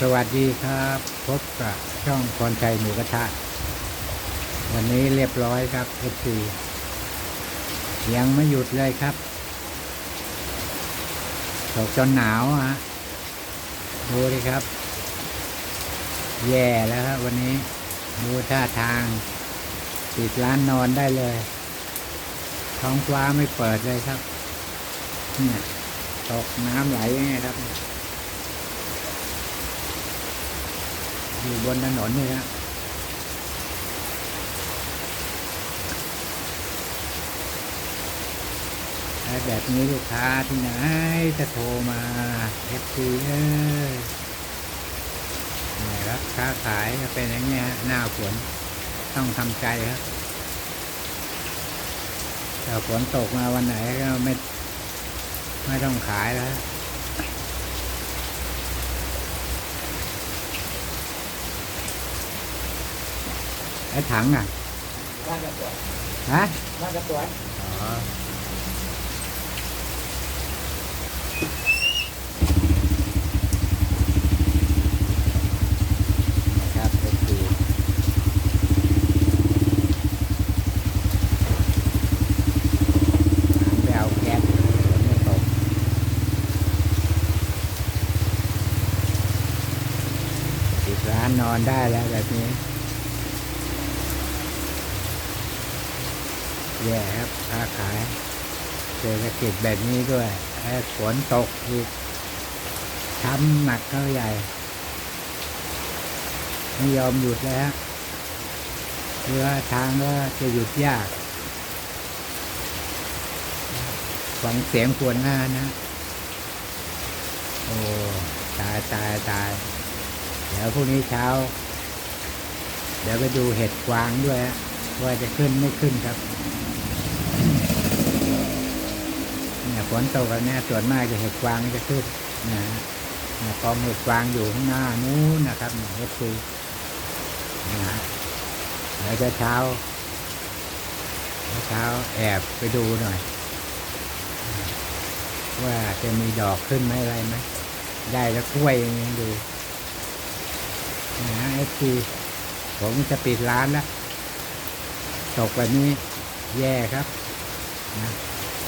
สวัสดีครับ พบกับช่องพรชัยหมูกระทะวันนี้เรียบร้อยครับเอฟซียังไม่หยุดเลยครับตกจนหนาวฮะดูดิครับ แย่แล้วครับวันนี้ ดูท่าทางปิดร้านนอนได้เลย ท้องฟ้าไม่เปิดเลยครับเนี่ยตกน้ำไหลยังไงครับ อยู่บนถนนนี่ครับแบบนี้ลูกค้าที่ไหนจะโทรมาเอฟซีเอ้ยเนี่ยครับค้าขายก็เป็นอย่างเงี้ยฮะหน้าฝนต้องทำใจครับแต่ฝนตกมาวันไหนก็ไม่ ไม่ต้องขายแล้ว ไอ้ถังอะบ้านกระสวยฮะบ้านกระสวยอ๋อนะครับก็คือน้ำไปเอาแก๊สฝนไม่ตกปิดร้านนอนได้แล้วแบบนี้ แย่ครับค้าขายเศรษฐกิจแบบนี้ด้วยแอ้ฝนตกอีกช้ำหนักเท่าใหญ่ไม่ยอมหยุดเลยฮะเรือทางก็จะหยุดยากฟังเสียงขวนหน้านะ โอ้ ตายตายตาย เดี๋ยวพรุ่งนี้เช้า เดี๋ยวไปดูเห็ดกวางด้วยฮะว่าจะขึ้นไม่ขึ้นครับ เนี่ยฝนตกแล้วเนี่ยส่วนมากจะเห็ดกวางจะขึ้นนะฮะเนี่ยกองเห็ดกวางอยู่ข้างหน้านู้นนะครับเนี่ยเอฟซีนะฮะเดี๋ยวจะเช้าเช้าแอบไปดูหน่อย ว่าจะมีดอกขึ้นไหมอะไรไหมได้แล้วกล้วยยังดูนะฮะเอฟซีผมจะปิดร้านแล้วตกแบบนี้แย่ครับ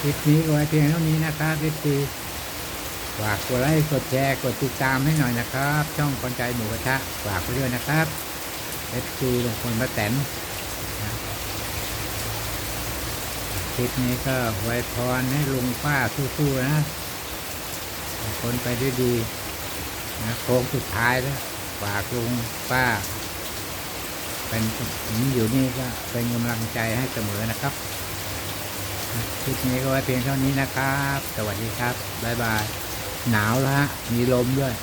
คลิปนี้ก็ไว้เพียงเท่านี้นะครับเอฟซีฝากกดไลค์กดแชร์กดติดตามให้หน่อยนะครับ ช่องคนใจหมูกระทะฝากไปด้วยนะครับเอฟซีลงคนป้าแตนคลิปนี้ก็ไว้พรให้ลุงป้าสู้ๆนะคนไปด้วยดีนะโค้งสุดท้ายแล้วฝากลุงป้า เป็นผมอยู่นี่ก็เป็นกำลังใจให้เสมอนะครับ คลิปนี้ก็ไว้เพียงเท่านี้นะครับ สวัสดีครับ บ๊ายบาย หนาวแล้วฮะ มีลมด้วย